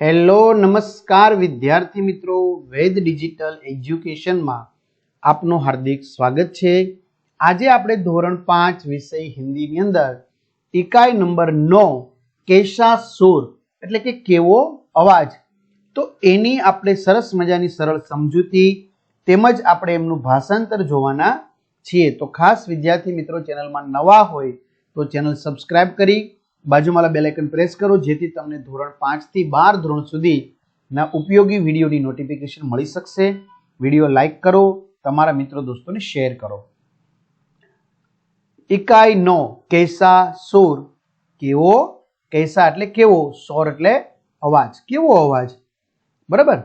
Hello, નમસ્કાર વિદ્યાર્થી મિત્રો. વેદ ડિજિટલ એજ્યુકેશનમાં આપનું હાર્દિક સ્વાગત છે. આજે આપણે ધોરણ પાંચ વિષય હિન્દીની અંદર ઇકાઈ નંબર નો કેશા સુર, એટલે કે કેવો અવાજ. તો એની આપણે સરસ મજાની સરળ સમજૂતી તેમજ આપણે એમનું ભાષાંતર જોવાના છીએ. તો ખાસ વિદ્યાર્થી મિત્રો, ચેનલમાં નવા હોય તો ચેનલ સબસ્ક્રાઇબ કરી बाजू वाला बेलाइकन प्रेस करो जी तक धोरण पाँच थी बार धोरण सुधी उपयोगी विडियो नोटिफिकेशन मिली सकते विडियो लाइक करो तरा मित्रों दोस्तों ने शेर करो इकाई नो कैसा सूर केव कैसा एट केव सौर एट अवाज केव अवाज बराबर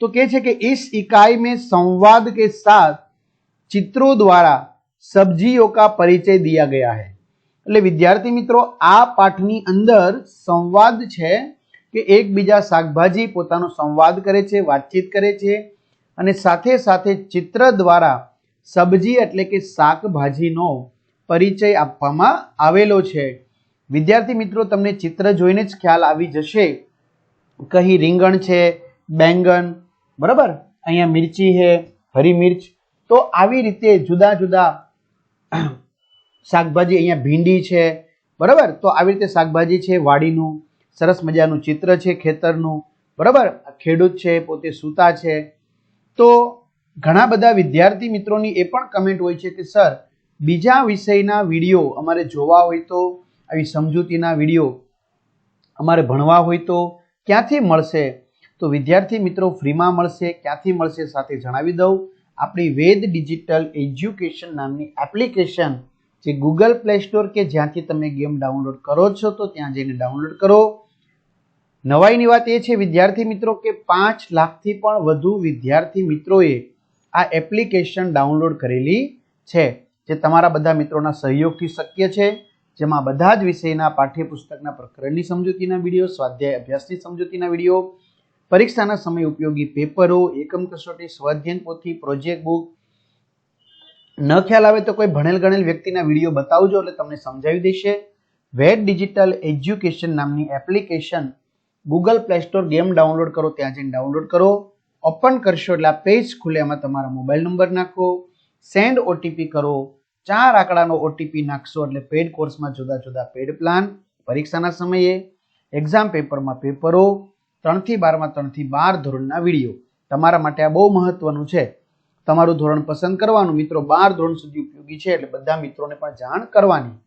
तो कहे कि इस इकाई में संवाद के साथ चित्रों द्वारा सब्जियों का परिचय दिया गया है એટલે વિદ્યાર્થી મિત્રો, આ પાઠની અંદર સંવાદ છે કે એકબીજા શાકભાજી પોતાનો સંવાદ કરે છે, વાતચીત કરે છે અને સાથે સાથે ચિત્ર દ્વારા સબ્જી એટલે કે શાકભાજીનો પરિચય આપવામાં આવેલો છે. વિદ્યાર્થી મિત્રો, તમને ચિત્ર જોઈને જ ખ્યાલ આવી જશે. કહી રીંગણ છે, બેંગન, બરાબર? અહીંયા મિર્ચી છે, હરી મિર્ચ. તો આવી રીતે જુદા જુદા શાકભાજી અહીંયા ભીંડી છે. બરાબર? તો આવી રીતે શાકભાજી છે, વાડીનું, સરસ મજાનું ચિત્ર છે, ખેતરનું. બરાબર? ખેડૂત છે, પોતે સૂતા છે. તો ઘણા બધા વિદ્યાર્થી મિત્રોની એ પણ કમેન્ટ હોય છે કે, સર, બીજા વિષયના વીડિયો અમારે જોવા હોય તો, આવી સમજૂતીના વીડિયો અમારે ભણવા હોય તો ક્યાંથી મળશે? તો વિદ્યાર્થી મિત્રો ફ્રીમાં મળશે. ક્યાંથી મળશે સાથે જણાવી દઉં. આપણી વેદ ડિજિટલ એજ્યુકેશન નામની એપ્લિકેશન જે ગૂગલ પ્લે સ્ટોર કે જ્યાંથી તમે ગેમ ડાઉનલોડ કરો છો, તો ત્યાં જઈને ડાઉનલોડ કરો. નવાઈની વાત એ છે, વિદ્યાર્થી મિત્રો, કે પાંચ લાખથી પણ વધુ વિદ્યાર્થી મિત્રોએ આ એપ્લિકેશન ડાઉનલોડ કરેલી છે, જે તમારા બધા મિત્રોના સહયોગથી શક્ય છે. જેમાં બધા જ વિષયના પાઠ્યપુસ્તકના પ્રકરણની સમજૂતીના વીડિયો, સ્વાધ્યાય અભ્યાસની સમજૂતીના વીડિયો, પરીક્ષાના સમય ઉપયોગી પેપરો, એકમ કસોટી, સ્વાધ્યાયન પોથી, પ્રોજેક્ટ બુક ન ખ્યાલ આવે તો કોઈ ભણેલ ગણેલ વ્યક્તિના વીડિયો બતાવજો એટલે તમને સમજાવી દેશે. વેદ ડિજિટલ એજ્યુકેશન નામની application Google Play Store game download કરો, ત્યાં જઈને ડાઉનલોડ કરો. ઓપન કરશો એટલે આ પેજ ખુલે એમાં તમારા મોબાઈલ નંબર નાખો. સેન્ડ ઓટીપી કરો. ચાર આંકડાનો ઓટીપી નાખશો એટલે પેડ કોર્સમાં જુદા જુદા પેડ પ્લાન પરીક્ષાના સમયે, એક્ઝામ પેપરમાં પેપરો, ત્રણથી બારમાં ત્રણથી બાર ધોરણના વીડિયો. તમારા માટે આ બહુ મહત્વનું છે. તમારું ધોરણ પસંદ કરવાનું. મિત્રો, બાર ધોરણ સુધી ઉપયોગી છે એટલે બધા મિત્રોને પણ જાણ કરવાની.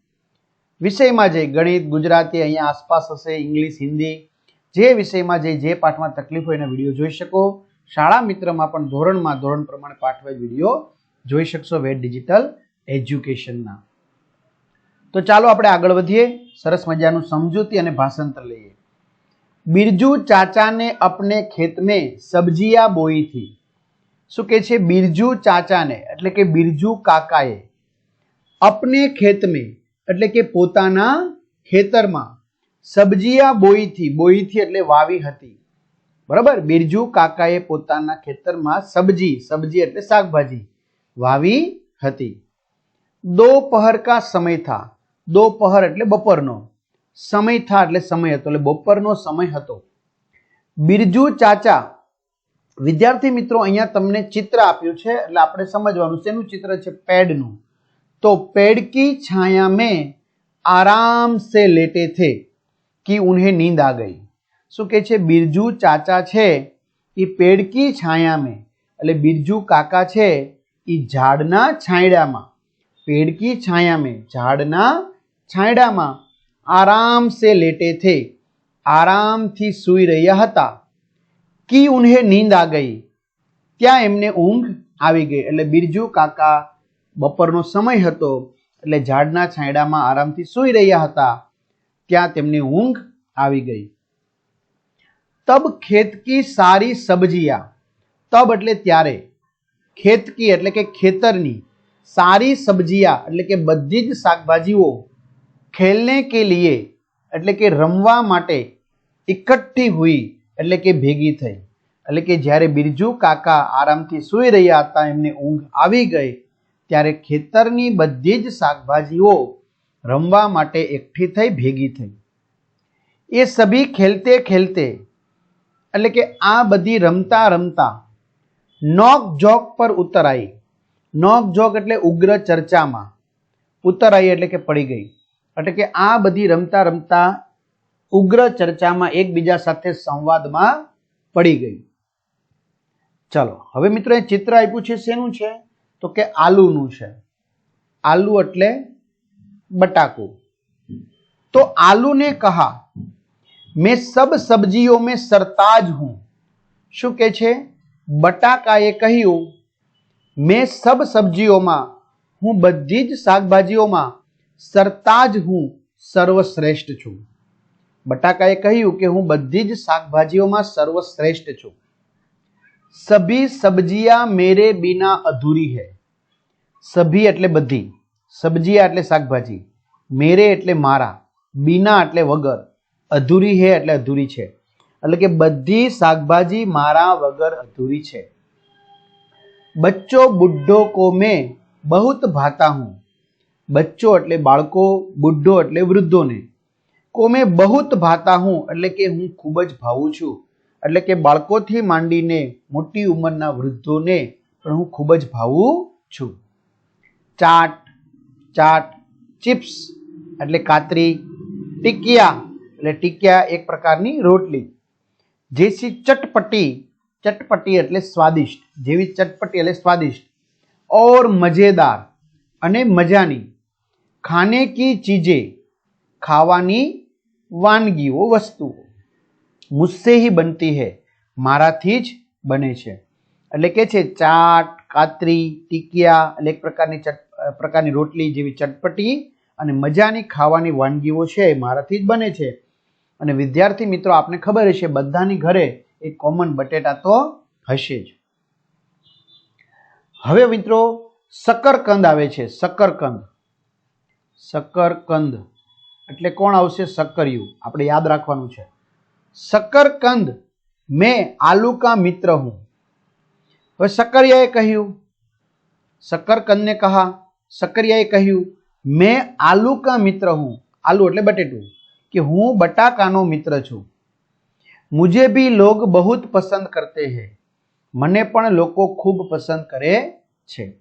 વિષયમાં જે ગણિત, ગુજરાતી, અહીંયા આસપાસ હશે, ઇંગ્લિશ, હિન્દી, જે વિષયમાં જે જે પાઠમાં તકલીફ હોય એના વીડિયો જોઈ શકો. શાળા મિત્રમાં પણ ધોરણમાં ધોરણ પ્રમાણે પાઠવાય વીડિયો જોઈ શકશો વેટ ડિજિટલ એજ્યુકેશનના. તો ચાલો આપણે આગળ વધીએ. સરસ મજાનું સમજૂતી અને ભાષાંતર લઈએ. બિરજુ ચાચાને અપને ખેતને સબ્જીયા બોઈ થી શું કે છે? બિરજુ ચાચાને, એટલે કે બિરજુ કાકાએ. અપને ખેત મેં એટલે કે પોતાના ખેતરમાં સબ્જીયા બોઈથી બોઈથી એટલે વાવી હતી. બરાબર? બિરજુ કાકાએ પોતાના ખેતરમાં સબ્જી સબ્જી એટલે શાકભાજી વાવી હતી. દોપહર કા સમય થા. દોપહર એટલે બપોરનો. સમય થા એટલે સમય હતો, એટલે બપોરનો સમય હતો. બિરજુ ચાચા વિદ્યાર્થી મિત્રો, અહીંયા તમને ચિત્ર આપ્યું છે, એટલે આપણે સમજવાનું શેનું ચિત્ર છે? પેડનું. તો પેડ કી છાયા મેં આરામ સે લેટે થે, કે ઉન્હે નીંદ આ ગઈ. શું કે છે? બિરજુ ચાચા છે એ પેડ કી છાયા મેં. એટલે બિરજુ કાકા છે એ ઝાડના છાંયડામાં. પેડ કી છાયા મેં, ઝાડના છાંયડામાં આરામ સે લેટે થે. આરામથી સૂઈ રહ્યા હતા. કી ઉન્હે નીંદ આ ગઈ? ત્યાં એમને ઊંઘ આવી ગઈ. એટલે બિરજુ કાકા બપોરનો સમય હતો, એટલે ઝાડના છાંયડામાં આરામથી સૂઈ રહ્યા હતા. ત્યાં તેમની ઊંઘ આવી ગઈ. તબ ખેતકી સારી સબ્જીયા. તબ એટલે ત્યારે. ખેતકી એટલે કે ખેતરની. સારી સબ્જીયા એટલે કે બધી જ શાકભાજીઓ ખેલને કે લીએ એટલે કે રમવા માટે ઇકઠ્ઠી હુઈ એટલે કે ભેગી થઈ. એટલે કે જ્યારે બિરજુ કાકા આરામથી સૂઈ રહ્યા હતા, એમને ઊંઘ આવી ગઈ, ત્યારે ખેતરની બધી જ શાકભાજીઓ રમવા માટે એકઠી થઈ, ભેગી થઈ. એ સભી ખેલતે ખેલતે, એટલે કે આ બધી રમતા રમતા, નોક જોક પર ઉતરાઈ. નોક જોક એટલે ઉગ્ર ચર્ચામાં ઉતરાઈ એટલે કે પડી ગઈ. એટલે કે આ બધી રમતા રમતા ઉગ્ર ચર્ચામાં એકબીજા સાથે સંવાદમાં પડી ગઈ. ચાલો, હવે મિત્રો એ ચિત્ર આપ્યું છે, શેનું છે? તો કે આલુનું છે. આલુ એટલે બટાકુ. તો આલુને કહા, મેં સબ સબ્જીઓ મેં સરતાજ હું. શું કે છે? બટાકાએ કહ્યું, મેં સબ સબ્જીઓમાં, હું બધી જ શાકભાજીઓમાં સરતાજ હું, સર્વશ્રેષ્ઠ છું. બટાકાએ કહ્યું કે, હું બધી જ શાકભાજીઓમાં સર્વશ્રેષ્ઠ છું. સભી સબ્જીયા મેરે બિના અધૂરી હૈ સભી એટલે બધી સબ્જીયા એટલે શાકભાજી મેરે એટલે મારા બિના એટલે વગર અધૂરી હે એટલે અધૂરી છે એટલે કે બધી શાકભાજી મારા વગર અધૂરી છે। બચ્ચો બુઢો કો મેં બહુત ભાતા હું। બચ્ચો એટલે બાળકો બુઢો એટલે વૃદ્ધોને। કો મેં બહુત ભાતા હું એટલે કે હું ખૂબ જ ભાવું છું। એટલે કે બાળકોથી માંડીને મોટી ઉંમરના વૃદ્ધોને પણ હું ખૂબ જ ભાવું છું. ચાટ ચાટ, ચિપ્સ એટલે કાતરી, ટીકિયા એટલે ટીકિયા એક પ્રકારની રોટલી. જેસી ચટપટી ચટપટી એટલે સ્વાદિષ્ટ, જેવી ચટપટી એટલે સ્વાદિષ્ટ. ઓર મજેદાર અને મજાની ખાને કી ચીજે ખાવાની વાનગીઓ, વસ્તુઓ. મુસ્સે હી બનતી હે, મારાથી જ બને છે. એટલે કે છે, ચાટ, કાતરી, ટીકિયા, એટલે એક પ્રકારની ચટ પ્રકારની રોટલી જેવી ચટપટી અને મજાની ખાવાની વાનગીઓ છે, એ મારાથી જ બને છે. અને વિદ્યાર્થી મિત્રો, આપને ખબર હશે, બધાની ઘરે એક કોમન બટેટા તો હશે જ. હવે મિત્રો, શકરકંદ આવે છે, શકરકંદ. શકરકંદ. એટલે કોણ આવશે? સક્કરિયું આપણે યાદ રાખવાનું છે. શકરકંદ, મેં આલુ કા મિત્ર હું. હવે સકરિયાએ કહ્યું સક્કરકંદને કહા સકરિયાએ કહ્યું, મેં આલુકા મિત્ર હું. આલુ એટલે બટેટું. કે હું બટાકાનો મિત્ર છું. મુજે ભી લોગ બહુત પસંદ કરતે હે. મને પણ લોકો ખૂબ પસંદ કરે છે.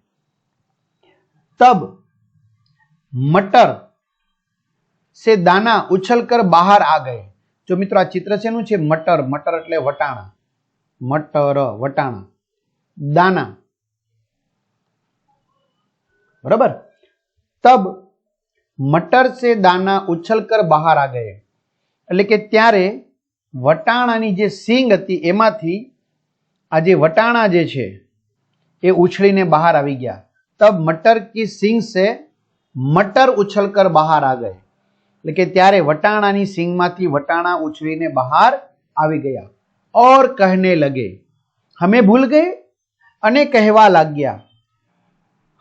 તબ, મટર સે દાના ઉછલ કર બહાર આ ગયે. જો મિત્રો આ ચિત્ર શેનું છે? મટર. મટર એટલે વટાણા. મટર, વટાણા. દાના બરાબર? તબ મટર સે દાના ઉછલકર બહાર આ ગયે. એટલે કે ત્યારે વટાણાની જે સિંગ હતી, એમાંથી આ જે વટાણા જે છે, એ ઉછળીને બહાર આવી ગયા. તબ મટર કી સિંગ સે મટર ઉછલ કર બહાર આ ગયે. એટલે કે ત્યારે વટાણાની સિંગમાંથી વટાણા ઉછળીને બહાર આવી ગયા ઓર કહેને લગે હમે ભૂલ ગયે અને કહેવા લાગ્યા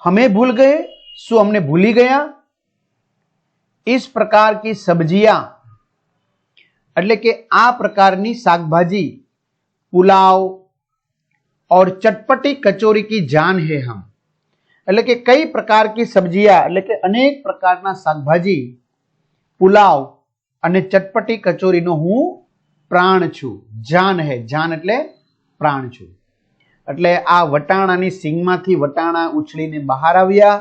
હમે ભૂલ ગયે શું અમને ભૂલી ગયા इस प्रकार की सब्जियां એટલે કે આ પ્રકારની શાકભાજી પુલાવ और चटपटी कचौरी की जान है हम એટલે કે કઈ પ્રકાર की सब्जियां એટલે કે અનેક પ્રકારના શાકભાજી પુલાવ અને ચટપટી કચોરીનો હું પ્રાણ છું. જાન હે, જાન એટલે પ્રાણ છું. એટલે આ વટાણાની સિંગમાંથી વટાણા ઉછળીને બહાર આવ્યા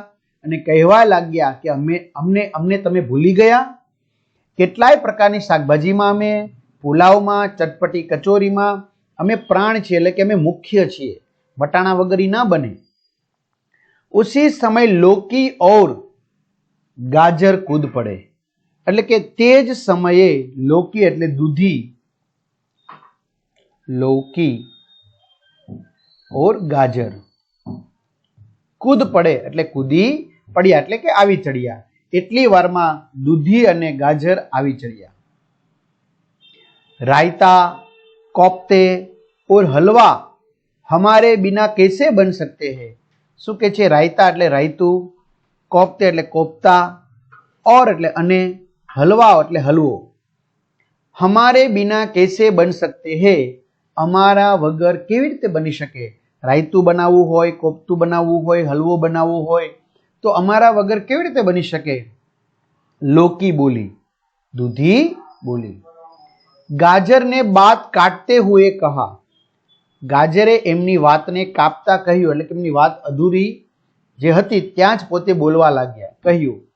અને કહેવા લાગ્યા કે અમે, અમને અમને તમે ભૂલી ગયા? કેટલાય પ્રકારની શાકભાજીમાં અમે, પુલાવમાં, ચટપટી કચોરીમાં અમે પ્રાણ છીએ એટલે કે અમે મુખ્ય છીએ. વટાણા વગર ના બને. ઉસી સમય લોકી ઓર ગાજર કૂદ પડે. એટલે કે તે જ સમયે લોકી એટલે દૂધી. લોકી ઓર ગાજર. કૂદ પડે એટલે કૂદી પડ્યા એટલે કે આવી ચડ્યા. એટલી વારમાં દૂધી અને ગાજર આવી ચડ્યા. રાયતા, કોફતે ઓર હલવા હમારે બિના કેસે બન સકતે હે? શું કે છે રાયતા એટલે રાયતું, કોફતે એટલે કોફતા, ઓર એટલે અને? હલવા એટલે હલવો. હમારે બિના કેસે બન શકતે હે? અમારા વગર કેવી રીતે બની શકે? રાયતું બનાવવું હોય, કોફતું બનાવવું હોય, હલવો બનાવવું હોય, તો અમારા વગર કેવી રીતે બની શકે? લોકી બોલી, દૂધી બોલી. ગાજરને બાત કાટતે હુએ કહા. ગાજરે એમની વાતને કાપતા કહ્યું, એટલે કે એમની વાત અધૂરી જે હતી, ત્યાં જ પોતે બોલવા લાગ્યા, કહ્યું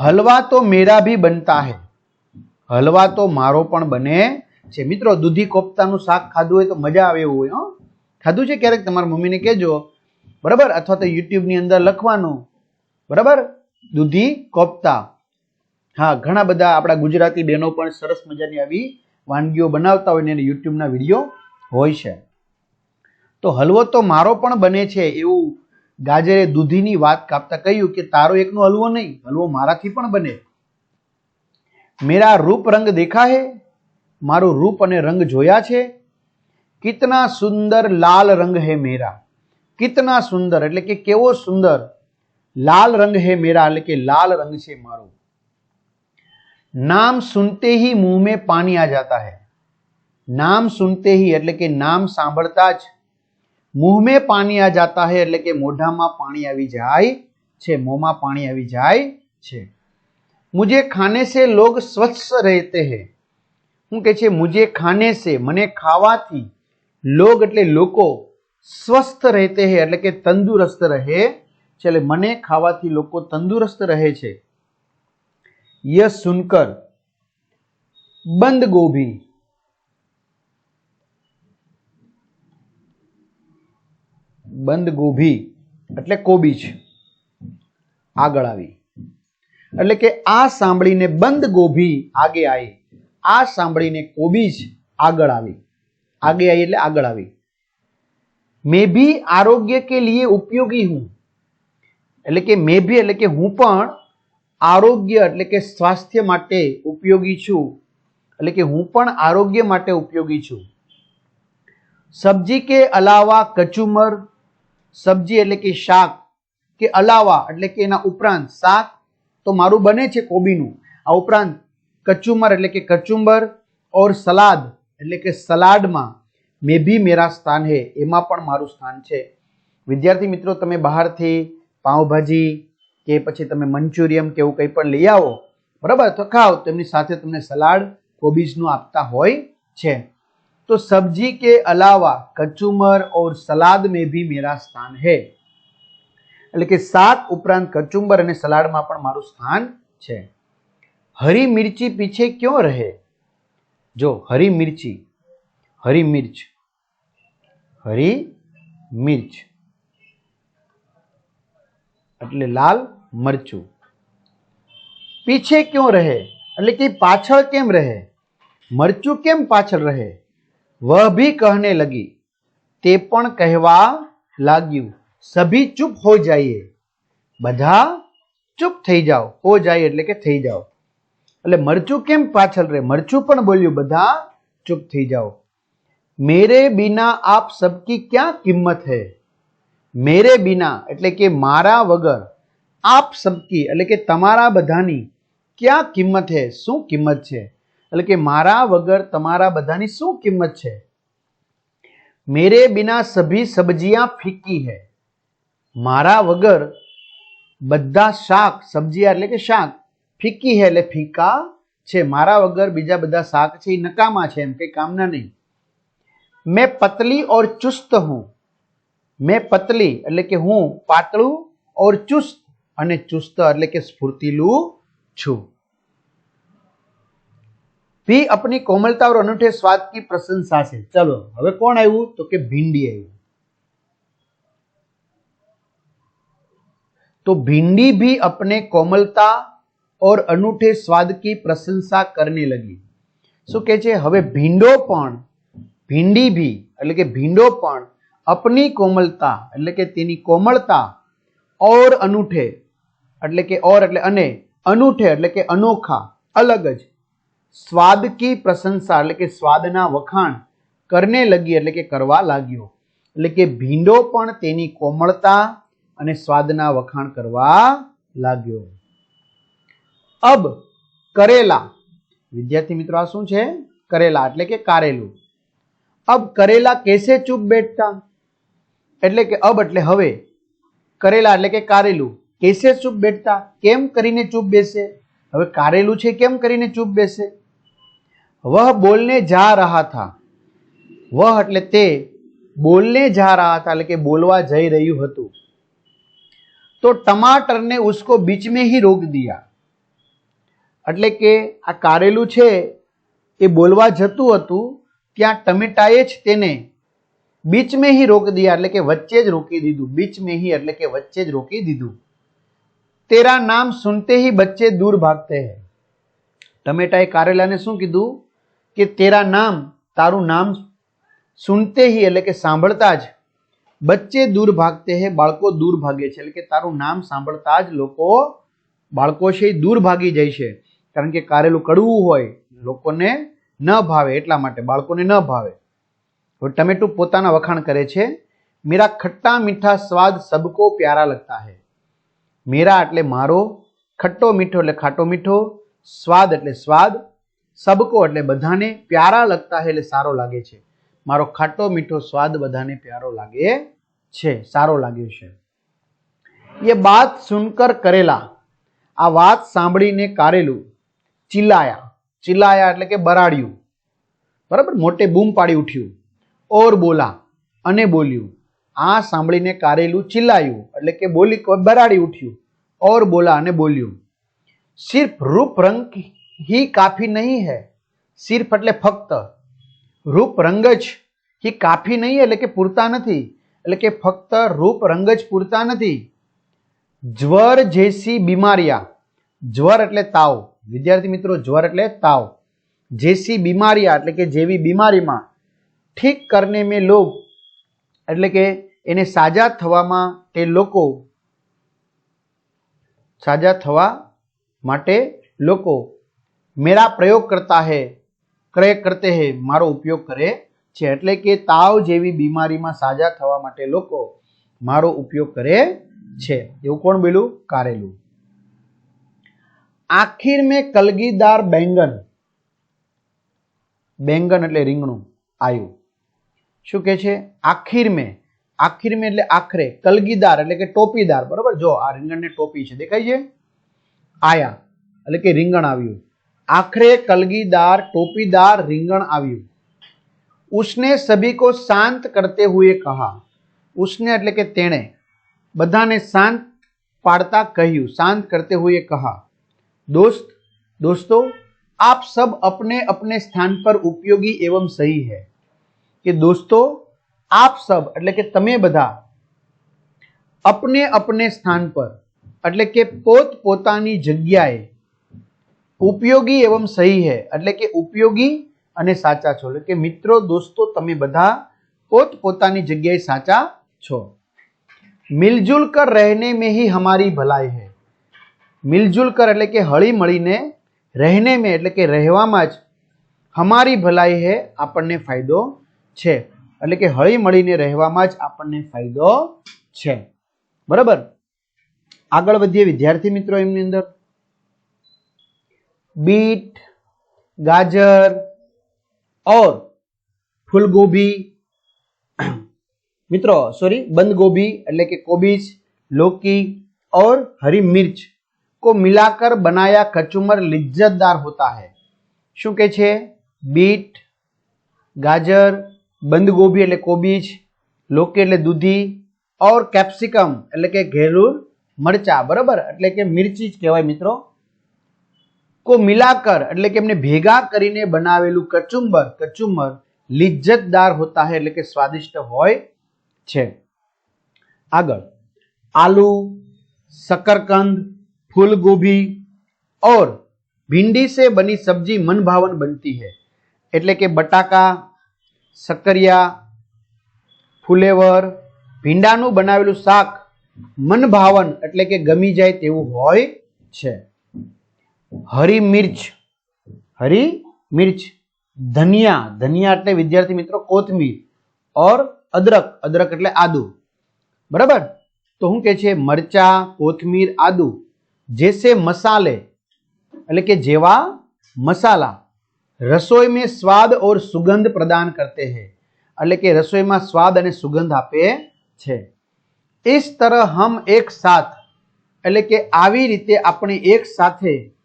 હલવા તો મેરા ભી બનતા હે. હલવા તો મારો પણ બને છે. મિત્રો, દૂધી કોફતાનું શાક ખાધું હોય તો મજા આવે એવું હોય, હો. ખાધું છે ક્યારેક? તમારા મમ્મીને કહેજો. બરાબર? અથવા તો યુટ્યુબની અંદર લખવાનું. બરાબર? દૂધી કોફતા. હા, ઘણા બધા આપણા ગુજરાતી બહેનો પણ સરસ મજાની આવી વાનગીઓ બનાવતા હોય ને એને યુટ્યુબના વીડિયો હોય છે. તો હલવો તો મારો પણ બને છે એવું ગાજરે દૂધીની વાત કાપતા કહ્યું કે તારો એકનો હલવો નહીં હલવો મારાથી પણ બને મેરા રૂપ રંગ દેખા હે મારું રૂપ અને રંગ જોયા છે કિતના સુંદર લાલ રંગ હે મેરા કિતના સુંદર એટલે કે કેવો સુંદર લાલ રંગ હે મેરા એટલે કે લાલ રંગ છે મારો નામ સુનતે ही मुंह में पानी आ जाता है નામ સુનતે ही એટલે કે નામ સાંભળતા જ મોહમે પાણી આ જતા હે એટલે કે મોઢામાં પાણી આવી જાય છે, મોંમાં પાણી આવી જાય છે. મુજે ખાને સે લોગ સ્વચ્છ રહેતે હે. હું કે છે, મુજે ખાને સે, મને ખાવાથી લોગ એટલે લોકો સ્વસ્થ રહેતે હે એટલે કે તંદુરસ્ત રહે છે, એટલે મને ખાવાથી લોકો તંદુરસ્ત રહે છે. યહ સુનકર, બંધ ગોભી. બંધ ગોભી એટલે કોબીજ આગળ આવી. એટલે કે આ સાંભળીને બંધ ગોભી આગે આવી આ સાંભળીને કોબીજ આગળ આવી. આગે આવી એટલે આગળ આવી. મેં બી આરોગ્ય કે લીએ ઉપયોગી હું? એટલે કે મેં બી એટલે કે હું પણ આરોગ્ય એટલે કે સ્વાસ્થ્ય માટે ઉપયોગી છું. એટલે કે હું પણ આરોગ્ય માટે ઉપયોગી છું. સબ્જી કે અલાવા, કચુમર સબ્જી એટલે કે શાક કે અલાવા એટલે કે એના ઉપરાંત શાક તો મારું બને છે કોબીનું. આ ઉપરાંત કચુંબર એટલે કે કચુંબર ઓર સલાદ એટલે કે સલાડમાં મેં ભી મેરા સ્થાન હે, એમાં પણ મારું સ્થાન છે. વિદ્યાર્થી મિત્રો, તમે બહારથી પાઉંભાજી કે પછી તમે મંચુરિયમ કે એવું કંઈ પણ લઈ આવો, બરાબર, તો ખાઓ તેમની સાથે તમને સલાડ, કોબીજનું આપતા હોય છે. तो सब्जी के अलावा कचुमर और सलाद में भी मेरा स्थान है એટલે કે શાક ઉપરાંત કચુંબર અને સલાડમાં પણ મારું સ્થાન છે હરી મિર્ચી પીછે ક્યો રહે જો હરી મિર્ચી હરી મિર્ચ હરી મિર્ચ એટલે લાલ મરચું પીછે ક્યો રહે એટલે કે પાછળ કેમ રહે મરચું કેમ પાછળ રહે વહ ભી કહને લગી. તે પણ કહેવા લાગ્યું, સભી ચૂપ હો જાઈએ. બધા ચૂપ થઈ જાઓ. હો જાય એટલે કે થઈ જાઓ. એટલે મરચું કેમ પાછળ રહે? મરચું પણ બોલ્યું, બધા ચૂપ થઈ જાઓ. મેરે બિના આપ સબકી ક્યાં કિંમત હૈ? મેરે બિના એટલે કે મારા વગર આપ સબકી એટલે કે તમારા બધાની ક્યાં કિંમત હે? શું કિંમત છે? એટલે કે મારા વગર તમારા બધાની શું કિંમત છે? મેરે બિના સભી સબ્જિયા ફીકી હે. મારા વગર બધા શાક, સબ્જિયા એટલે કે શાક ફીકી હે એટલે ફીકા છે. મારા વગર બીજા બધા શાક છે એ નકામા છે એમ કંઈ કામના નહીં. મેં પતલી ઓર ચુસ્ત હું. મેં પતલી એટલે કે હું પાતળું ઓર ચુસ્ત અને ચુસ્ત એટલે કે સ્ફૂર્તિલું છું. भी अपनी कोमलता और अनूठे स्वाद की प्रशंसा से चलो હવે કોણ આવ્યું તો કે ભીંડી આવ્યું तो भिंडी भी अपने कोमलता और अनूठे स्वाद की प्रशंसा करने लगी શું કે છે હવે ભીંડો પણ ભીંડી ભી એટલે કે ભીંડો પણ અપની કોમલતા એટલે કે તેની કોમળતા ઓર અનૂઠે એટલે કે ઓર એટલે અને અનૂઠે એટલે કે અનોખા અલગ જ સ્વાદ કી પ્રશંસા, એટલે કે સ્વાદના વખાણ કરને લગી, એટલે કે કરવા લાગ્યો. એટલે કે ભીંડો પણ તેની કોમળતા અને સ્વાદના વખાણ કરવા લાગ્યો. અબ કરેલા. વિદ્યાર્થી મિત્રો, આ શું છે? કરેલા, એટલે કે કારેલું. અબ કરેલા કેસે ચૂપ બેઠતા? એટલે કે અબ, એટલે હવે. કરેલા, એટલે કે કારેલું. કેસે ચૂપ બેઠતા? કેમ કરીને ચૂપ બેસે? હવે કારેલું છે, કેમ કરીને ચૂપ બેસે? વહ બોલને જા રહા થા વહ એટલે તે બોલને જા રહા થા એટલે કે બોલવા જઈ રહ્યું હતું। તો ટમાટરને ઉસકો બીચ મેં હી રોક દિયા। એટલે કે આ કારેલું છે, એ બોલવા જતું હતું, ત્યાં ટમેટાએ જ તેને બીચ મેં હી રોક દિયા, એટલે કે વચ્ચે જ રોકી દીધું, બીચ મેં હી, એટલે કે વચ્ચે જ રોકી દીધું। તેરા નામ સુનતે હી બચ્ચે દૂર ભાગતે હે। ટમેટાએ કારેલાને શું કીધું? કે તેરા નામ, તારું નામ સુનતે હી, એટલે કે સાંભળતા જ. બચ્ચે દૂર ભાગતે હે, બાળકો દૂર ભાગે છે, એટલે કે તારું નામ સાંભળતા જ લોકો બાળકો છે એ દૂર ભાગી જાય છે. કારણ કે કારેલું કડવું હોય, લોકોને ન ભાવે, એટલા માટે બાળકોને ન ભાવે. હવે ટમેટું પોતાના વખાણ કરે છે, મેરા ખટ્ટા મીઠા સ્વાદ સબકો પ્યારા લગતા હે. મેરા એટલે મારો ખટ્ટો મીઠો એટલે ખાટો મીઠો, સ્વાદ એટલે સ્વાદ સબકો એટલે બધાને પ્યારા લગતા હે એટલે સારો લાગે છે. મારો ખાટો મીઠો સ્વાદ બધાને પ્યારો લાગે છે, સારો લાગે છે. એ બાત સુનકર કરેલા, આ વાત સાંભળીને કારેલું, ચિલ્લાયા ચિલ્લાયા એટલે કે બરાડ્યું. બરાબર? મોટે બૂમ પાડી ઉઠ્યું. ઓર બોલા, અને બોલ્યું. આ સાંભળીને કારેલું ચિલ્લાયું, એટલે કે બોલી, બરાડી ઉઠ્યું. ઓર બોલા અને બોલ્યું. સિર્ફ રૂપ રંગ હી કાફી નહીં હે. સિર્ફ એટલે ફક્ત. રૂપ રંગ જ હી કાફી નહીં એટલે કે પૂરતા નથી. એટલે કે ફક્ત રૂપ રંગ જ પૂરતા નથી. જ્વર જેસી બીમારિયા. જ્વર એટલે તાવ. વિદ્યાર્થી મિત્રો, જ્વર એટલે તાવ. જેસી બીમારિયા એટલે કે જેવી બીમારીમાં ઠીક કરને મેં લોગ. એટલે કે એને સાજા થવામાં તે લોકો, સાજા થવા માટે લોકો મેરા પ્રયોગ કરતા હે ક્રય કરતે હે, મારો ઉપયોગ કરે છે. એટલે કે તાવ જેવી બીમારીમાં સાજા થવા માટે લોકો મારો ઉપયોગ કરે છે. એવું કોણ બોલ્યું? કારેલું. આખીર મેં કલગીદાર બેંગન. બેંગન એટલે રીંગણું આવ્યું શું કે છે? આખીર મેં આખીર મેં એટલે આખરે, કલગીદાર એટલે કે ટોપીદાર. બરોબર? જો, આ રીંગણને ટોપી છે, દેખાય છે? આયા, એટલે કે રીંગણ આવ્યું. आखरे कलगीदार, टोपीदार रिंगण आयु उसने सभी को शांत करते हुए कहा। उसने, એટલે तेने बधा ने शांत पाड़ता कहू शांत करते हुए कहा दोस्त दोस्तों आप सब अपने अपने स्थान पर उपयोगी एवं सही है कि दोस्तों आप सब એટલે કે ते बधा अपने अपने स्थान पर એટલે કે पोतपोता जगह ઉપયોગી એવમ સહી હે, એટલે કે ઉપયોગી અને સાચા છો. એટલે કે મિત્રો, દોસ્તો, તમે બધા પોત પોતાની જગ્યાએ સાચા છો. મિલજુલ કર રહેને મેં હી હમારી ભલાઈ હે. મિલજુલ કર એટલે કે હળી મળીને રહેને મેં, એટલે કે રહેવામાં જ હમારી ભલાઈ હે આપણને ફાયદો છે. એટલે કે હળી મળીને રહેવામાં જ આપણને ફાયદો છે. બરાબર? આગળ વધીએ વિદ્યાર્થી મિત્રો એમની અંદર. बीट गाजर और फूल गोभी मित्रों सॉरी बंद गोभी એટલે કે કોબીજ लौकी और हरी मिर्च को मिलाकर बनाया कचुम्बर लिज्जतदार होता है શું કે છે બીટ ગાજર બંધ ગોભી એટલે કોબીજ લોકી એટલે દૂધી ઓર કેપ્સિકમ એટલે કે ઘેલું મરચા બરાબર એટલે કે મિર્ચી જ કહેવાય મિત્રો કો મિલાકર એટલે કે એમને ભેગા કરીને બનાવેલું કચુંબર કચુંબર લિજ્જતદાર હોતા હૈ એટલે કે સ્વાદિષ્ટ હોય છે આગળ આલू शकरकंद फूल गोभी और भिंडी से बनी सब्जी मन भावन बनती है એટલે કે બટાકા સક્કરિયા ફુલેવર ભીંડાનું બનાવેલું શાક મન ભાવન એટલે કે ગમી જાય તેવું હોય છે હરી મિર્ચ. હરી મિર્ચ. ધનિયા. ધનિયા એટલે વિદ્યાર્થી મિત્રો કોથમીર. ઓર અદરક. અદરક એટલે આદુ. બરાબર? તો શું કે છે મરચા, કોથમીર, આદુ. જેસે મસાલે. એટલે કે જેવા મસાલા. રસોઈ મેં સ્વાદ ઓર સુગંધ પ્રદાન કરતે હે. એટલે કે રસોઈમાં સ્વાદ અને સુગંધ આપે છે. ઇસ તરહ હમ એક સાથ. એટલે કે આવી રીતે આપણે એક સાથે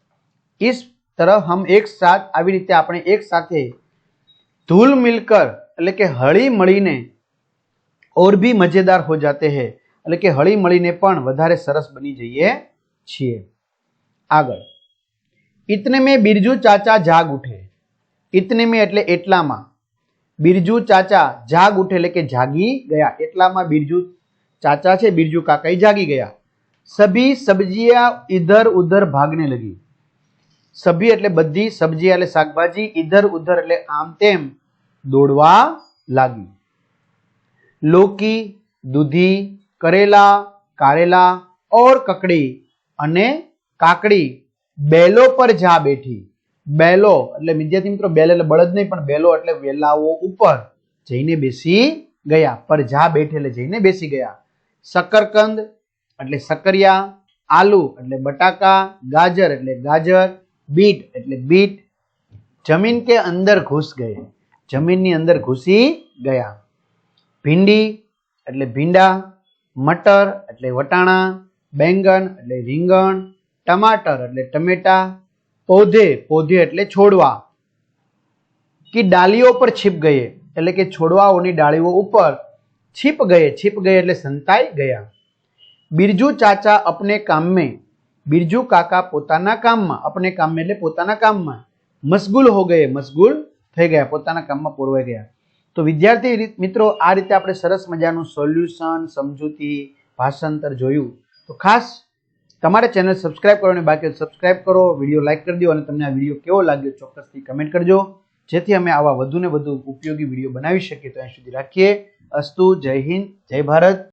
इस तरह हम एक साथ આવી રીતે આપણે એક સાથે ધૂલ મિલકર એટલે કે હળી મળીને ઓર ભી મજેદાર હો જાતે હૈ એટલે કે હળી મળીને પણ વધારે સરસ બની જઈએ છીએ આગળ ઇતને મેં બિરજુ ચાચા જાગ ઉઠે ઇતને મેં એટલે એટલામાં બિરજુ ચાચા જાગ ઉઠે એટલે કે જાગી ગયા એટલામાં બિરજુ ચાચા છે બિરજુ કાકા ઈ જાગી ગયા સભી સબ્જીયા ઇધર ઉધર ભાગને લગી સભી એટલે બધી, સબ્જી એટલે શાકભાજી ઇધર ઉધર એટલે આમ તેમ દોડવા લાગી. લોકી, દૂધી, કરેલા, કારેલા ઓર કકડી અને કાકડી બેલો પર જા બેઠી. બેલો એટલે વિદ્યાર્થી મિત્રો, બેલ એટલે બળદ નહીં, પણ બેલો એટલે વેલાઓ ઉપર જઈને બેસી ગયા. પર જા બેઠે એટલે જઈને બેસી ગયા. શકરકંદ એટલે સકરિયા, આલુ એટલે બટાકા, ગાજર એટલે ગાજર બીટ, એટલે બીટ જમીન કે અંદર ઘૂસ ગયે જમીનની અંદર ઘૂસી ગયા. ભીંડી, એટલે ભીંડા, મટર, એટલે વટાણા, બેંગન, એટલે રીંગણ, ટમાટર, એટલે ટમેટા, પૌધે પૌધે એટલે છોડવા. કે ડાલીઓ પર છીપ ગયે, એટલે કે છોડવાઓની ડાળીઓ ઉપર છીપ ગયે છીપ ગયે એટલે સંતાઈ ગયા. બિરજુ ચાચા અપને કામ બિરજુ કાકા પોતાના કામમાં આપણે કામ એટલે પોતાના કામમાં મશગુલ હો ગયે, મશગુલ થઈ ગયા, પોતાના કામમાં પોરવાઈ ગયા. તો વિદ્યાર્થી મિત્રો, આ રીતે આપણે સરસ મજાનું સોલ્યુશન સમજૂતી, ભાષાંતર જોયું. તો ખાસ તમારે ચેનલ સબસ્ક્રાઇબ કરવાની બાકી સબસ્ક્રાઇબ કરો વીડિયો લાઇક કરી દો અને તમને આ વીડિયો કેવો લાગ્યો ચોક્કસથી કમેન્ટ કરજો. જેથી અમે આવા વધુ ને વધુ ઉપયોગી વીડિયો બનાવી શકીએ. તો અહીં સુધી રાખીએ. અસ્તુ, જય હિન્દ, જય ભારત.